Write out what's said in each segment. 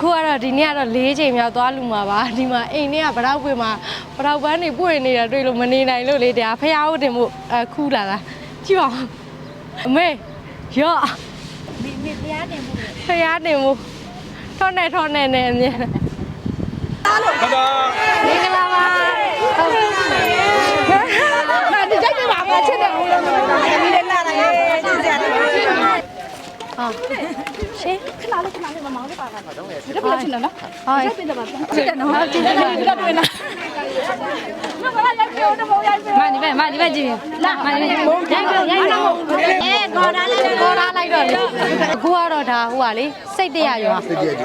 ခုကတော့ဒီနေ့ကတော့၄ချိန်မြောက်သွားလူမှာပါဒီမှာအိမ်ထဲကဗရောက်ပွေမှာဗရောက်ပန်းနေပွေနေတာတွေ့လို့မနေနိုင်လို့လေတရားဖះဟုတ်တင်မှုအခူးလာတာကြည့်ပါဦးအမေရော့မိမိဖះတင်မှုဖះတင်မှုထောနေထောနေနေအမြဲခဒါမင်္ဂလာပါဟုတ်ဒီကြိုက်ပြပါမချစ်တယ်ဘူးလို့မင်းလည်းလာတယ်ချစ်စရာတယ် ဟာရှင်ခလာလေးခလာလေးမမောင်းလေးပါတာတော့လေဒီလိုချင်တယ်နော်ဟာချစ်တယ်ပါချစ်တယ်နော်ချစ်တယ်နော်ဒီလိုတွေ့နော်မနီပဲမနီပဲကြည့်လာမနီပဲရိုက်ပြောရိုက်ပြော အဲကော်တာလိုက်ကော်တာလိုက်တော့လေအခုကတော့ဒါဟိုကလေစိတ်တရရွာ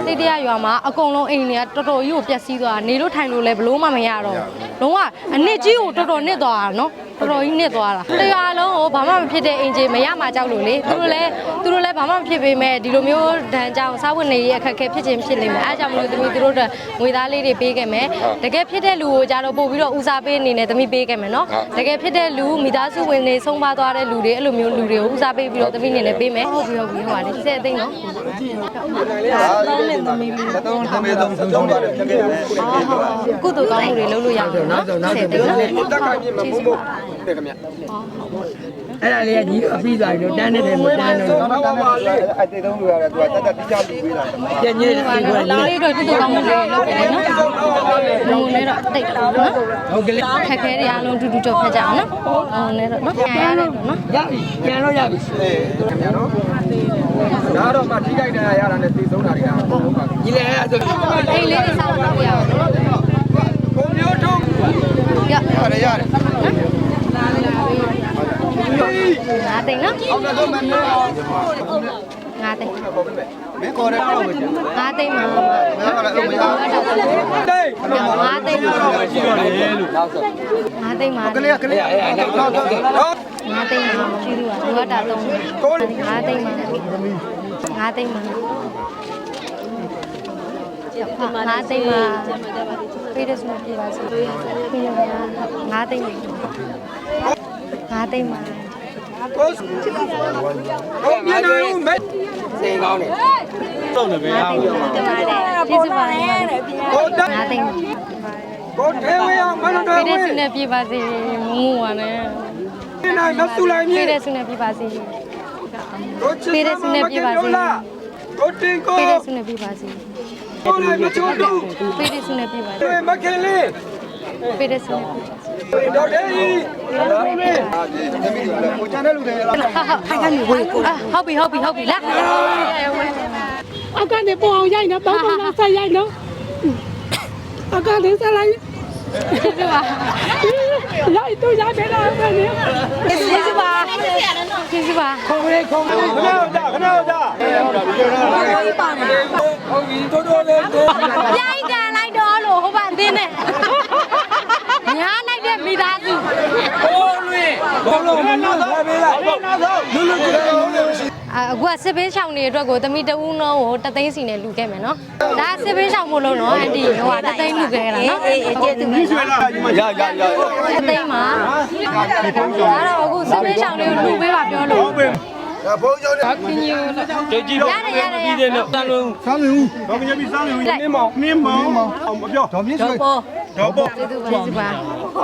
စိတ်တရရွာမှာအကုန်လုံးအိမ်တွေကတော်တော်ကြီးကိုပျက်စီးသွားနေလို့ထိုင်လို့လည်းဘလို့မှမရတော့လုံးဝအနစ်ကြီးကိုတော်တော်နစ်သွားတာနော်တော်တော်ကြီးနစ်သွားတာတရားလုံးကိုဘာမှမဖြစ်တဲ့အင်ဂျင်မရမှကြောက်လို့လေသူတို့လည်းသူတို့လည်းဘာမှမဖြစ်ပေမဲ့ဒီလိုမျိုးဒဏ်ကြောင့်စားဝတ်နေရေးအခက်အခဲဖြစ်ခြင်းဖြစ်နေမယ်အဲအကြောင်းမလို့သူတို့သူတို့အတွက်ငွေသားလေးတွေပေးခဲ့မယ်တကယ်ဖြစ်တဲ့လူကိုကြတော့ပို့ပြီးတော့ဦးစားပေးအနေနဲ့သမီးပေးခဲ့မယ်နော်တကယ်ဖြစ်တဲ့လူမိသားစုဝင်တွေဆုံးပါသွားတဲ့လူတွေအဲ့လိုမျိုးလူတွေကိုဦးစားပေးပြီးတော့သမီးအနေနဲ့ပေးမယ်ဟုတ်ပြီဟုတ်ပြီဟိုပါလေစက်သိန်းနော်သုံးသမီးသုံးသုံးပါတယ်ဖြစ်ခဲ့တယ်အော်ဟုတ်ကုသိုလ်ကောင်းမှုတွေလုပ်လို့ရတယ်နော်စက်သိန်းနော်တက်ခိုင်းပြမမုံမုံတဲ့ခင်ဗျ အဲ့ဒါလေးကညီအပြီးသွားပြီလို့တန်းနေတယ်မတန်းတော့ဘာမှမလေးအဲ့ဒီသုံးလူရတယ်သူကတက်တက်တိကျပြီးပေးတာပြညင်းဒီပြီးမှာတော့လောင်းလေးတော့ကုသိုလ်ကောင်းမှုတွေလုပ်တယ်နော်လုံနေတော့တိတ်တော့နော်ဟုတ်ကလေးခက်ခဲတွေအားလုံးတူတူကြောက်ဖက်ကြအောင်နော်လုံနေတော့နော်ပြန်ရတယ်နော်ရပြီပြန်တော့ရပြီအေးခင်ဗျနော်ဒါတော့မှထိခိုက်နေရတာနဲ့တည်ဆုံးတာတွေကဟုတ်ပါပြီညီလေးအဲ့ဒါဆိုအိမ်လေးတွေစောင့်တော့ပြရအောင်နော်ဘုံမျိုးထုံးရရတယ်ရတယ် ငါသိန်းနော်အောင်တော့မင်းတော့ငါသိန်းမင်းခေါ်တယ်တော့ပဲငါသိန်းမှာမင်းကလည်းမရဘူးတိတ်ငါသိန်းမှာရှိတော့လေလို့နောက်ဆုံးငါသိန်းမှာကလေးကလေးနောက်ဆုံးတော့ငါသိန်းမှာကြည့်လို့ကလိုတာတော့ကိုငါသိန်းမှာငါသိန်းမှာငါသိန်းမှာပေးတဲ့စုပြပါစေပြီးတော့ငါသိန်းမှာငါသိန်းမှာ ကိုကိုမြင်နေဦးမဲစိန်ကောင်းတယ်တော့လည်းပဲငါသိန်းမှာတင်ပါတယ်ကျေးဇူးပါတယ်ကိုတက်ငါသိန်းမှာကိုထဲဝေးအောင်မလို့တော့ပေးဝေးတဲ့စုနဲ့ပြပါစေမမဝါနဲ့နေနိုင်မဆူလိုက်မြေပေးတဲ့စုနဲ့ပြပါစေကိုချစ်ကိုတင်ကိုပေးတဲ့စုနဲ့ပြပါစေကိုလည်းမချိုးတူပေးတဲ့စုနဲ့ပြပါစေမခင်လေး ပေးတဲ့စုနဲ့ပြပါစေတော့တဲ့ကြီးဒါပေမဲ့သမီးတွေကိုချန်တဲ့လူတွေလားခိုင်ကနေဝေးဟုတ်ပြီဟုတ်ပြီဟုတ်ပြီလာအောက်ကနေပေါ်အောင်ရိုက်နော်ပေါင်းပေါင်းလားဆက်ရိုက်နော်အောက်ကနေဆက်လိုက်ကျေးဇူးပါရိုက်တော့ရိုက်တယ်လားအဲ့ဒါနဲ့ကျေးဇူးပါကျေးဇူးပါခုံလေးခုံလေးခဏကြခဏကြဟုတ်ပြီတို့တို့လေးပြိုင်ကန်လိုက်တော့လို့ဟိုဘအသင်းနဲ့ ညားလိုက်တဲ့မိသားစုဟိုးလွင်ဘောလုံးမနာတော့ပေးလိုက်လူလူကြည့်လို့ရှိအခုကစစ်ဘေးရှောင်နေအတွက်ကိုတမိတဦးနှုံးကိုတသိန်းစီနဲ့လူခဲ့မယ်နော်ဒါစစ်ဘေးရှောင်မို့လို့နော်အန်တီဟိုကတသိန်းလူခဲ့တာနော်အေးအေးကျေးဇူးပါရွှေလာရရရတသိန်းမှာဒါတော့အခုစစ်ဘေးရှောင်တွေကိုလူပေးပါပြောလို့ ဒါဘုံကျောင်းနဲ့ ကြည့်ကြည့်တော့ရတယ်ရတယ်ရတယ်တန်လုံးဆမ်းလူဘာမညပြီးဆမ်းလူနင်းမောင်နင်းမောင်အောင်မပြောတော်မြင့်ဆွေပေါ်တော့ပေါ့ကျေးဇူးပါကျေးဇူးပါ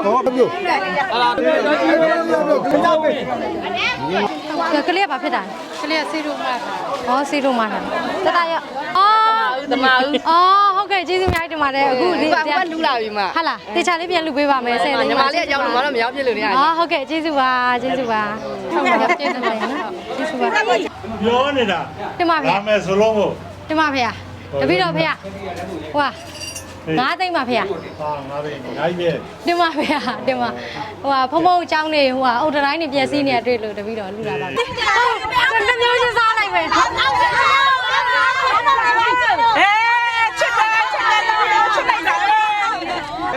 တော့ပြောအာဒါကြည့်လို့ကြောက်ပဲကလေးကဘာဖြစ်တာကလေးကစီရိုမာတာဩစီရိုမာတာတတရအော်တမဦးအော်ဟုတ်ကဲ့ကျေးဇူးအများကြီးတင်ပါတယ်အခုဒီကလူလာပြီမဟာလားတေချာလေးပြန်လူပေးပါမယ်ဆယ်သိန်းညီမလေးကရောက်လို့မတော့မရောက်ပြလို့နေရတယ်အော်ဟုတ်ကဲ့ကျေးဇူးပါကျေးဇူးပါဟုတ်ကဲ့ကျေးဇူးပါနော် ကျေးဇူးပါပြောနေတာတင်ပါဗျာဒါမဲ့စလုံးကိုတင်ပါဗျာတပည့်တော်ဗျာဟွာငါးသိန်းပါဗျာဟာငါပဲနိုင်ပဲတင်ပါဗျာတင်ပါဟိုဟာဖုံဖုံအကြောင်းနေဟိုဟာအုတ်တိုင်းနေပြည့်စည်နေတွေ့လို့တပည့်တော်လူလာပါမယ်ဟုတ်တမျိုးချင်းစားလိုက်မယ် အ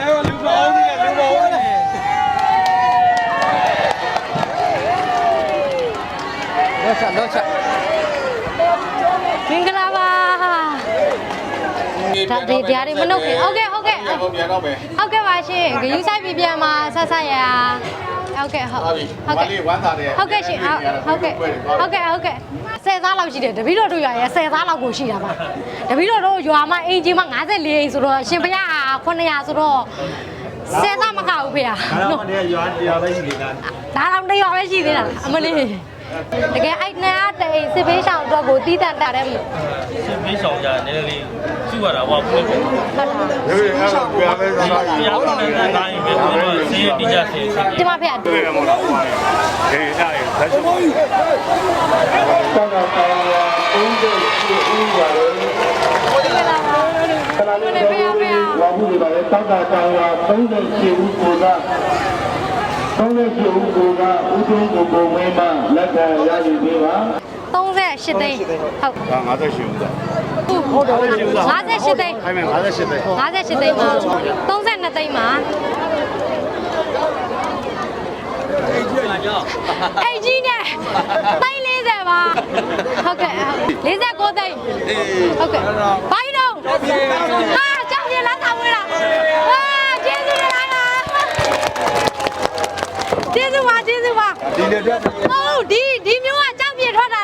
ဲလူတော်ဦးကြီးလူတော်ဦးကြီးတော့ချက်တော့ချက် မင်္ဂလာပါ ဒါဒီတရားတွေမနှုတ်ခင်ဟုတ်ကဲ့ဟုတ်ကဲ့ဟုတ်ပြန်တော့မယ်ဟုတ်ကဲ့ပါရှင်ဂယူဆိုင်ပြပြန်มาဆက်ဆက်ရဟုတ်ကဲ့ဟုတ်ဟုတ်ပြီဟုတ်ဝါကဲ့လေးဝမ်းသာတယ်ဟုတ်ကဲ့ရှင်ဟုတ်ကဲ့ဟုတ်ကဲ့ဟုတ်ကဲ့10သားလောက်ရှိတယ်တပီတော်တို့ရွာရဲ့10သားလောက်ကိုရှိတာပါတပီတော်တို့ရွာမှာအင်ဂျင်မှာ54အိမ်ဆိုတော့ရှင်ဖျား900ဆိုတော့10သားမကဘူးဖေဟာဒါတော့မနေ့ရွာတရားပဲရှိနေတာဒါတော့တရွာပဲရှိသေးတာအမလေး တကယ်အဲ့နဲ့အတိတ်စစ်ပေးဆောင်အတွက်ကိုတီးတန်တာတဲ့ဟုတ်စစ်မေးဆောင်ကြနည်းနည်းလေးစုရတာဟောဘူးလို့တာဒီအဲ့ဒါပြားပဲသာသာပြားကုန်တဲ့တိုင်းပဲဆိုတော့ဆေးတိကျဆေးဆေးဒီမှာဖေဟာပြေမလို့ဟေးအဲ့ဒါဆက်ချုပ်တောင်းတာပါရဦးတို့ရှိဦးပါလေခဏလေးပြောပြီးဝါဘူးတွေပါလေတောင်းတာတောင်းရ38ဦးကိုက 38ဦးကိုကဦးသွင်းကိုကိုဝင်းမလက်ခံရယူပေးပါ38သိန်းဟုတ်ဒါ58ဦးသားဟုတ်တယ်58သိန်းခိုင်းမယ်58သိန်း58သိန်းမှာ32သိန်းမှာအဲ့ကြီးနဲ့သိန်း40ပါဟုတ်ကဲ့49သိန်းဟုတ်ကဲ့ဘိုင်းတော့ဟာကြောက်ရလားသာဝဲလားဟာကျေးဇူးတင်လိုက်ပါကျေးဇူး ပါကျေးဇူးပါဒီလေတော့ဟုတ်ဒီဒီမျိုးကကြောက်ပြေထွက်တာ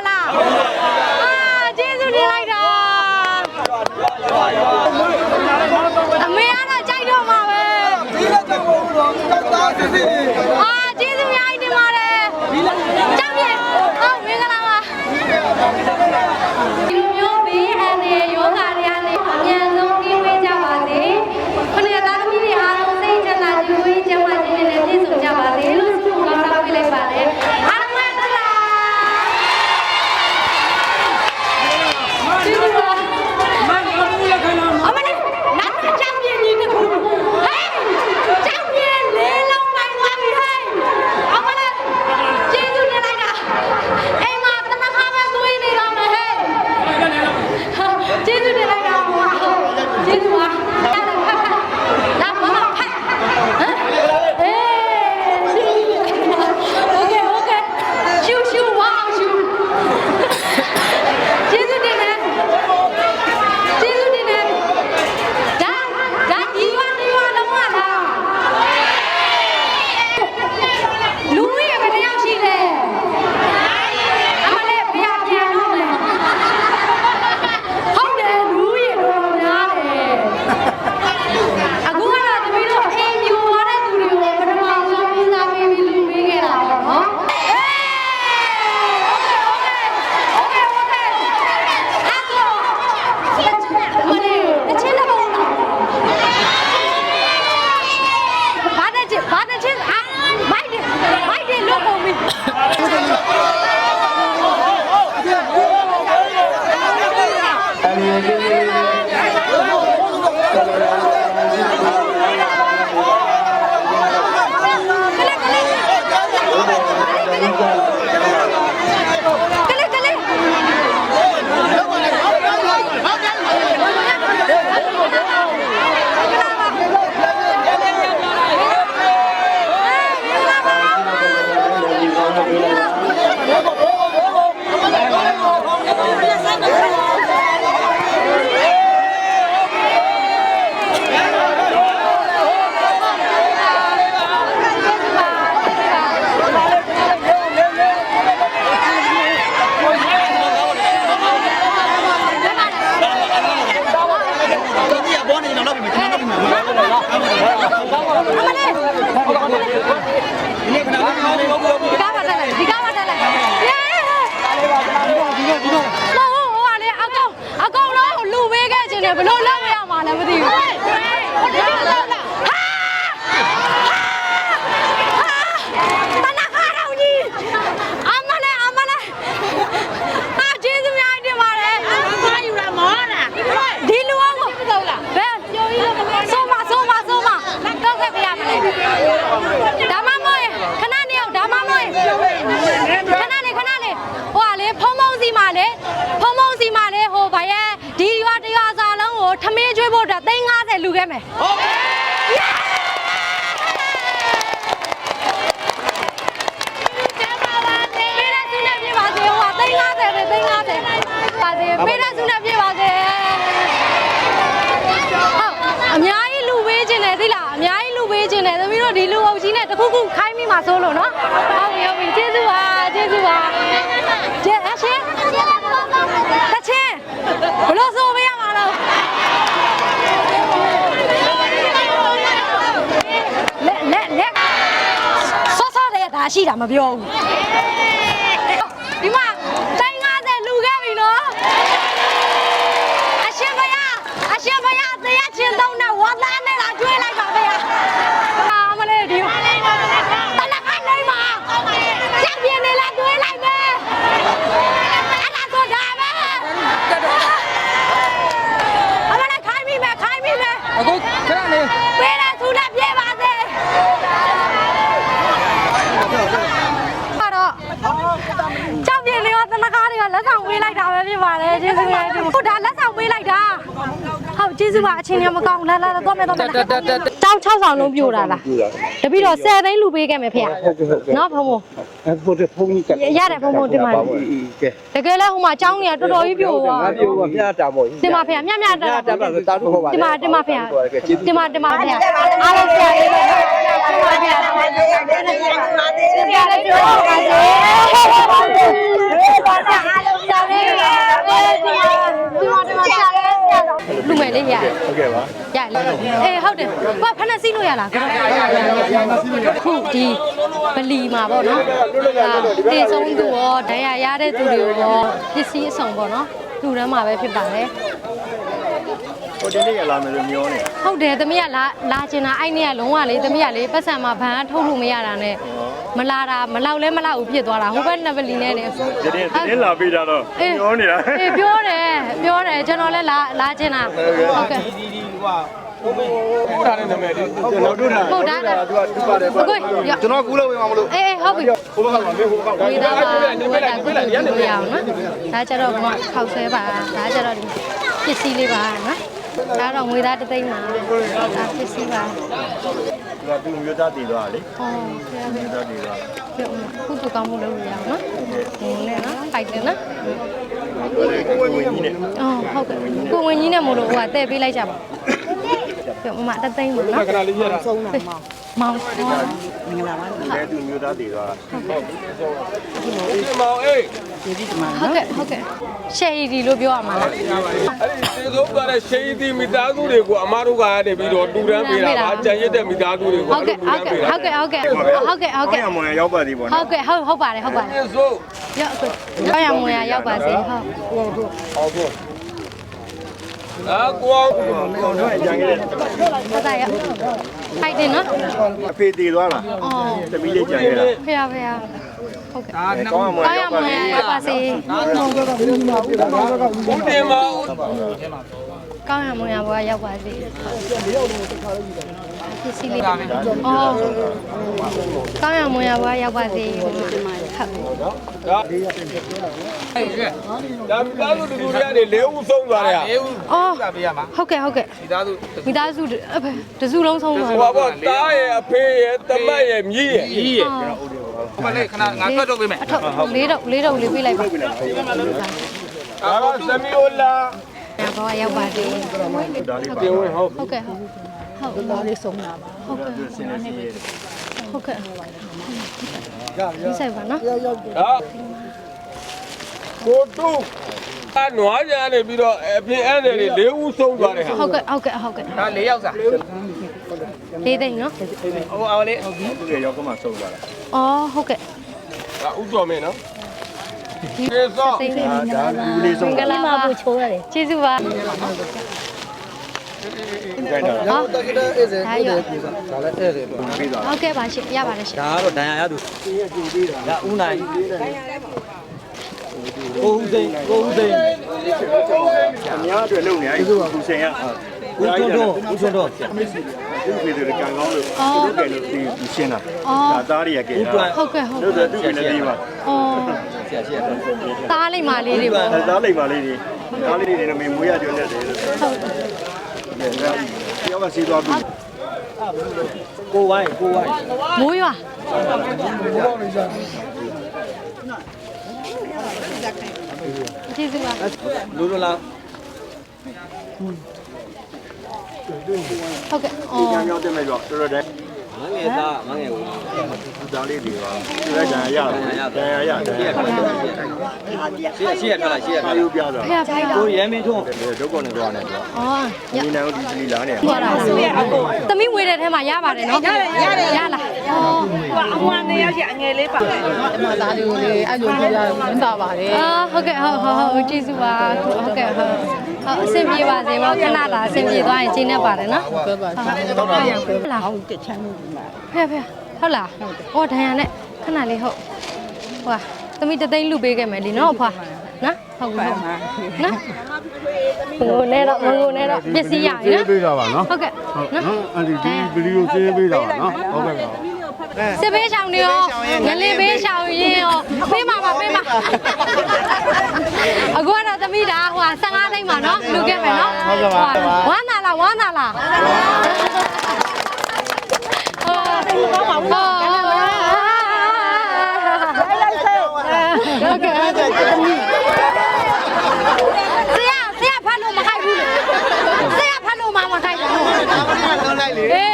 ပေးခဲ့ခြင်းနဲ့ဘလို့လောက်ရမှာလဲမသိဘူးဟာတနခါတော့ကြီးအမလေးအမလေးအာကျေးဇူးများတင်ပါတယ်ဘာယူရမောတာဒီလူအောင်ကိုဟုတ်လားဘယ်ဆိုမဆိုမဆိုမတော့ခဲ့ပြရမလဲဒါမှမဟုတ်ရင်ခဏနေအောင်ဒါမှမဟုတ်ရင်ခဏနေခဏနေဟိုကလေဖုံဖုံစီမှာလေဖုံဖုံစီမှာလေဟိုဗရဲ့ဒီရွာတရွာစာလုံးကို ထမင်းကျွေးဖို့အတွက်350လူခဲ့မယ်ဟုတ်ကဲ့ပေးတဲ့ဆုနဲ့ပြပါစေဟိုက350ပဲ350ပါစေပေးတဲ့ဆုနဲ့ပြပါစေဟုတ်အများကြီးလူပေးခြင်းတယ်သိလားအများကြီးလူပေးခြင်းတယ်သမီးတို့ဒီလူအုပ်ကြီးနဲ့တခုခုခိုင်းမိမှာစိုးလို့နော်ဟုတ်ပြီဟုတ်ပြီကျေးဇူးပါကျေးဇူးပါကျေးအရှင်တချင်းဘလို့ဆိုပေးရမှာလို့လက်လက်လက်ဆော့ဆော့ တဲ့ဒါရှိတာမပြောဘူးဒီမှာတိုင်း90လူခဲ့ပြီနော်အရှင်ဘုရားအရှင်ဘုရားတရားချင်းသုံးနဲ့ဝါသားနဲ့လာကျွေးလိုက်ပါဗျာအာမလေးဒီမှာတလကနေမှာချက်ပြင်းနေလာကျွေးလိုက်မယ်အဲ့ဒါဆိုတာပဲအမလေးခိုင်းမိမယ်ခိုင်းမိမယ် အခုခဏလေး ပေးတဲ့သူနဲ့ပြေးပါစေကတော့ကြောက်ပြင်းနေရောတနကားတွေက လက်ဆောင်ပေးလိုက်တာပဲဖြစ်ပါတယ်ကျေးဇူးများတင်ဟုတ်ဒါလက်ဆောင်ပေးလိုက်တာဟုတ်ကျေးဇူးပါအချင်းရမကောင်းလာလာတော့မယ်တော့မယ်တောင်း6ဆောင်လုံးပြိုတာလားတပိတော့10သိန်းလူပေးခဲ့မယ်ဖေ။နော်ဖုံဖုံအခုတဖုန်းကြီးကရတယ်ဖုံဖုံတင်ပါတကယ်လဲဟိုမှာအကြောင်းတွေကတော်တော်ကြီးပြိုသွားငါပြောကမြတ်တာပေါ့တင်ပါဖေ။မြတ်မြတ်တာတာပါတာတော့ဟောပါတင်ပါတင်ပါဖေ။တင်ပါတင်ပါဖေ။အားလုံးဆရာလေးပဲ။တင်ပါဖေ။ဆရာ လေးပြောပါစေ။ပါစေအားလုံးဆရာလေးပဲ။တင်ပါတင်ပါဆရာလေးလူမယ်လေးရဟုတ်ကဲ့ပါရလေအေးဟုတ်တယ်ဘာဖက်နဲ့စီးလို့ရလားခုဒီဗလီမှာပေါ့နော်အာတေဆုံးသူရောဒဏ်ရာရတဲ့သူတွေကိုရောပစ္စည်းအစုံပေါ့နော်လူတန်းမှာပဲဖြစ်ပါတယ် ဟိုတနေ့ကလာမယ်လို့မျောနေဟုတ်တယ်သမီးကလာလာချင်တာအဲ့နေ့ကလုံးဝလေသမီးကလေပတ်စံမှာဘန်ထုတ်လို့မရတာနဲ့မလာတာမလောက်လဲမလောက်ဘူးဖြစ်သွားတာဟိုဘက်နဗလီနဲ့နေဒီနေ့ဒီနေ့လာပေးတာတော့မျောနေတာအေးပြောတယ်ပြောတယ်ကျွန်တော်လည်းလာလာချင်တာဟုတ်ကဲ့ဒီဒီဟိုကတာတဲ့နာမည်ဒီကျွန်တော်တို့တာဟုတ်တာတဲ့သူကသူပါတယ်အကိုရကျွန်တော်ကူးလို့ဝင်မှာမလို့အေးအေးဟုတ်ပြီဟိုဘက်ကမှာမေးဟိုဘက်ကဝေသားပါဝေသားကုသိုလ်ပြုလို့ရအောင်နော်ဒါကြတော့ခောက်ဆွဲပါဒါကြတော့ဒီပစ္စည်းလေးပါနော် ဒါတော့ငွေသားတစ်သိန်းပါဒါပစ္စည်းပါသူကသူမျိုးသားတည်သွားတာလေဟောဆရာပဲမျိုးသားတည်သွားပြုတ်ကုသိုလ်ကောင်းမှုလုပ်လို့ရအောင်နော်ဟင်းနဲ့နော်ဖိုက်တယ်နော်ကိုဝင်ကြီးနဲ့အော်ဟုတ်ကဲ့ကိုဝင်ကြီးနဲ့မို့လို့ဟိုကတဲ့ပေးလိုက်ကြပါပြုတ်မမတစ်သိန်းပါနော်ခဏလေးရတာမော င်ဟောလဲသူမျိုးသားတည်သွားတာဒီမောင်အေးဟုတ်ကဲ့ဟုတ်ကဲ့ရှယ်ရီလို့ပြောရမှာလားအဲ့ဒီသေဆုံးသွားတဲ့ရှိသီမိသားစုတွေကိုအမားတို့ကရနေပြီးတော့တူတန်းပေးတာပါကြံရစ်တဲ့မိသားစုတွေကိုဟုတ်ကဲ့ဟုတ်ကဲ့ဟုတ်ကဲ့ဟုတ်ကဲ့ဟုတ်ကဲ့ဟုတ်ကဲ့အမေရောက်ပါသေးပေါ့ဟုနော်တ်ကဲ့ဟုတ်ဟုတ်ပါတယ်ဟုတ်ပါတယ်ပြဆိုရောက်အခုရောက်ရမွေရရောက်ပါစေဟုတ် အာကွာတော့တော့ကြံခဲ့တယ်ဟုတ်တာရောက်ဖိုက်တယ်နော်အဖေတည်သွားတာအော်တမီးလေးကြံခဲ့တာဖေရဖေရဟုတ်ကဲ့ကောင်းအမေရောက်ရရောက်ပါမွေသေးရရောက်ပါစေဦးတင်မောင် ကောင်းရမွေရဘောရောက်ပါစေပစ္စည်းလေးအော်ကောင်းရမွေရဘောရောက်ပါစေဟုတ်ဒါမိသားစုတူတွေကနေလေးဦးဆုံးသွားတဲ့ဟာအော်ဟုတ်ကဲ့ဟုတ်ကဲ့မိသားစုမိသားစုတစုလုံးဆုံးသွားဟိုပါပေါ့တားရဲ့အဖေရဲ့တမတ်ရဲ့မြည်ရဲ့ကြီးရမလေးခဏငါထွက်တော့ပေးမယ်အထောက်လေးတော့လေးတော့လေးပေးလိုက်ပါအာသမီအိုလာ ဘောရောက်ပါစေဒါလေးပါတင်ဝင်ဟုတ်ဟုတ်ကဲ့ဟုတ်ဟုတ်သားလေးဆုံးတာပါဟုတ်ကဲ့ဟုတ်ကဲ့ဒီဆိုင်ပါနော်ဒါကိုတူအနွားကြနေပြီးတော့အပြင်အဲ့တွေလေးဦးဆုံးသွားတဲ့ဟာဟုတ်ကဲ့ဟုတ်ကဲ့ဟုတ်ကဲ့ဒါ၄ယောက်စားလေးသိန်းနော်ဟိုအောင်လေးသူကရောက်ကမှဆုံးသွားတာအော်ဟုတ်ကဲ့ဒါဥတော်မင်းနော် ကျေစောသိန်းဒါဒါလူလေးမဆုံးင်္ဂလာပါချိုးရတယ်ကျေးဇူးပါကြိုက်တာဟောတကယ်အေးစေဒါရောဒါလည်းအေးစေပေါ့ပြီးသွားဟုတ်ကဲ့ပါရှင်ရပါတယ်ရှင်ဒါကတော့ဒဏ်ရာရသူဒါဦးနိုင်ကိုဦးသိန်းကိုဦးသိန်းအများအတွက်လုံနေအဲ့ဒီသူစင်ရဦးထွန်းထွန်းဦးထွန်းထွန်းသူဖေတွေကကံကောင်းလို့သူကလည်းဒီရှင်းတာအော်ဒါသားတွေကကဲတာဟုတ်ကဲ့ဟုတ်တို့ဆိုသူကလည်းဒီပါအော် ဆရာရှိရတယ်သားလိုက်မာလေးတွေပေါ့အဲသားလိုက်ပါလေးတွေသားလေးတွေနဲ့မင်းမွေးရကြတယ်လို့ဟုတ်ပြောကစီးသွားပြီကိုဝိုင်းကိုဝိုင်းမိုးရွာကျေးဇူးပါလူလူလားဟုတ်ကဲ့အော်ညောင်းညောင်းတက်မဲ့တော့တော်တော်တည်း မငယ်သားမငယ်ဘူးသားလေးတွေပါဒီကကြံရရတယ်ကြံရရတယ်ရှေ့ရှေ့ထွက်လာရှေ့ထွက်လာပြတာဖေဖိုက်တာကိုရမ်းမင်းထုံးဒုက္ခနဲ့တော့နေတော့အော်ညဒီနန်းဒီစီလာနေခေါ်တာသမီးဝေတဲ့ထဲမှာရပါတယ်နော်ရတယ်ရတယ်ရလား အော်အမွာနေရရှိအငယ်လေးပါအာဟုတ်ကဲ့ဟုတ်ဟုတ်ဟုတ်ကျေးဇူးပါဟုတ်ကဲ့ဟုတ်ဟုတ်အဆင်ပြေပါစေပေါ့ခဏတာအဆင်ပြေသွားရင်ကျင်းနေပါတယ်နော်ဟုတ်ပါဟုတ်လားဟုတ်ကဲ့ချမ်းဖေဖေဟုတ်လားဟောဒဏ်ရနဲ့ခဏလေးဟုတ်ဟွာသမီးတသိန်းလူပေးခဲ့မယ်လीနော်ဖွာနော်ဟုတ်ကဲ့နော်ငိုနေတော့ငိုနေတော့ပစ္စည်းရပြီနော်ပေးတာပါနော်ဟုတ်ကဲ့နော်နော်အန်ဒီဒီဗီဒီယိုစင်းပေးတာပါနော်ဟုတ်ကဲ့ပါ စစ်ဘေးရှောင်တွေရောငလင်ဘေးရှောင်ရင်ရောပေးမှာပါပေးမှာအခုကတော့သမီးဒါဟို15သိန်းပါနော်လူခဲ့မယ်နော်ဟုတ်ကဲ့ပါဝမ်းသာလားဝမ်းသာလားဟုတ်ကောင်းပါဘူးဟုတ်လိုက်စေဟုတ်ကဲ့ဆရာဆရာဖတ်လို့မခိုက်ဘူးဆရာဖတ်လို့မမခိုက်ဘူးအေး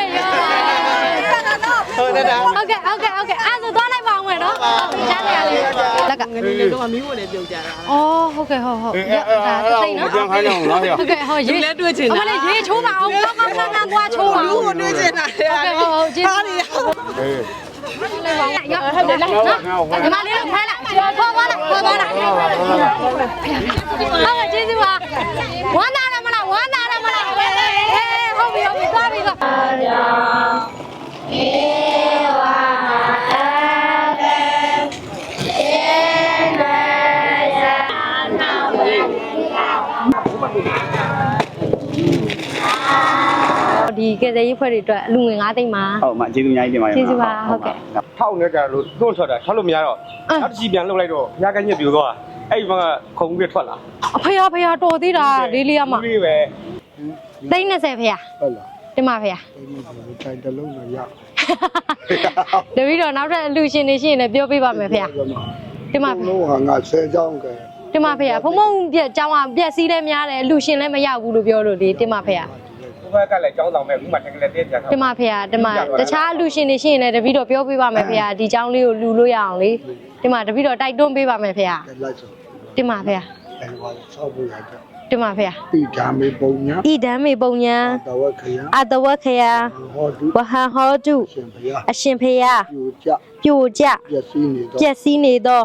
ရောဟုတ်ကဲ့ဟုတ်ကဲ့ဟုတ်ကဲ့အဲ့ဒါသွားလိုက်ပါအောင်မယ်နော်ချမ်းနေရလေလက်ကငနေလေးတော့မီးဝင်နေပြုတ်ကြတာအော်ဟုတ်ကဲ့ဟုတ်ဟုတ်ဒါသိနော်ဟုတ်ကဲ့ဟုတ်ရေးလည်းတွေ့ချင်တာအမလေးရေးချိုးပါအောင်ကောင်းကောင်းဆန်းဆန်းသွားချိုးပါအောင်ကိုတွေ့ချင်တာဟုတ်ကဲ့ဟုတ်ဟုတ်ကျေးဇူးပါရောက်ဟုတ်တယ်လားနော်ဒီမလေးကိုဖမ်းလိုက်ခေါ်သွားလိုက်ခေါ်သွားလိုက်ဟုတ်ကဲ့ကျေးဇူးပါဝမ်းသာရမလားဝမ်းသာရမလားအေးဟုတ်ပြီဟုတ်ပြီသွားပြီသွား ဒီကယ်ဆယ်ရေးဖွဲ့တွေအတွက်အလူငွေ9သိန်းပါဟုတ်မှကျေးဇူးအများကြီးတင်ပါတယ်ကျေးဇူးပါဟုတ်ကဲ့ထောက်နေတာလို့တွန့်ထွက်တာထွက်လို့မရတော့နောက်တစ်ချီပြန်လှုပ်လိုက်တော့ရကညက်ပြိုသွားအဲ့ဒီမှာခုံပြီးထွက်လာအဖေရဖေရတော်သေးတာလေးလေးရမှာဒီလေးပဲသိန်း20ဖေရဟုတ်လား တင်ပါဖေရတိုင်တလုံးနဲ့ရတပီတော့နောက်ထပ်အလူရှင်နေရှိရင်လည်းပြောပြပါမယ်ဖေရတင်ပါဖေလို့ဟာငါဆဲချောင်းကဲတင်ပါဖေရဖုံဖုံပြက်ကျောင်းကပြက်စီးလည်းများတယ်အလူရှင်လည်းမရဘူးလို့ပြောလို့ဒီတင်ပါဖေရကိုဘက်ကလည်းကျောင်းဆောင်မဲ့ခုမှတက်ကလေးတည်းပြန်တင်ပါဖေရတင်ပါတခြားအလူရှင်နေရှိရင်လည်းတပီတော့ပြောပြပါမယ်ဖေရဒီကျောင်းလေးကိုလူလို့ရအောင်လေတင်ပါတပီတော့တိုက်တွန်းပေးပါမယ်ဖေရလိုက်ဆိုတင်ပါဖေရအဲဟောဆောက်ဖို့ရတဲ့ တင်ပါဖေရပြီးဓာမေပုံညာဣဒံမေပုံညာတဝက်ခရအတဝခယဟောတုဝဟံဟောတုရှင်ဘုရားအရှင်ဖေယပြိုကြပြိုကျပျက်စီးနေတော့ပျက်စီးနေသော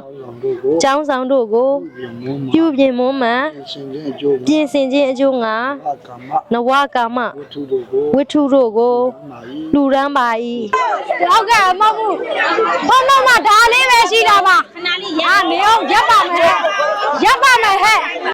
ဆောင်းဆောင်တို့ကိုကျောင်းဆောင်တို့ကိုပြင်မုန်းမှာပြုပြင်မွမ်းမံရှင်ခြင်းအကျိုးပြင်ဆင်ခြင်းအကျိုးငါအကမ္မနဝကာမဝတ္ထုတို့ကိုဝိထုတို့ကိုမာဤလူရန်ပါ၏ဟုတ်ကဲ့မဟုတ်ဘူးဘုံတော့မှဒါလေးပဲရှိတာပါခဏလေးရနေအောင်ရပ်ပါမယ်ရပ်ပါမယ်ဟဲ့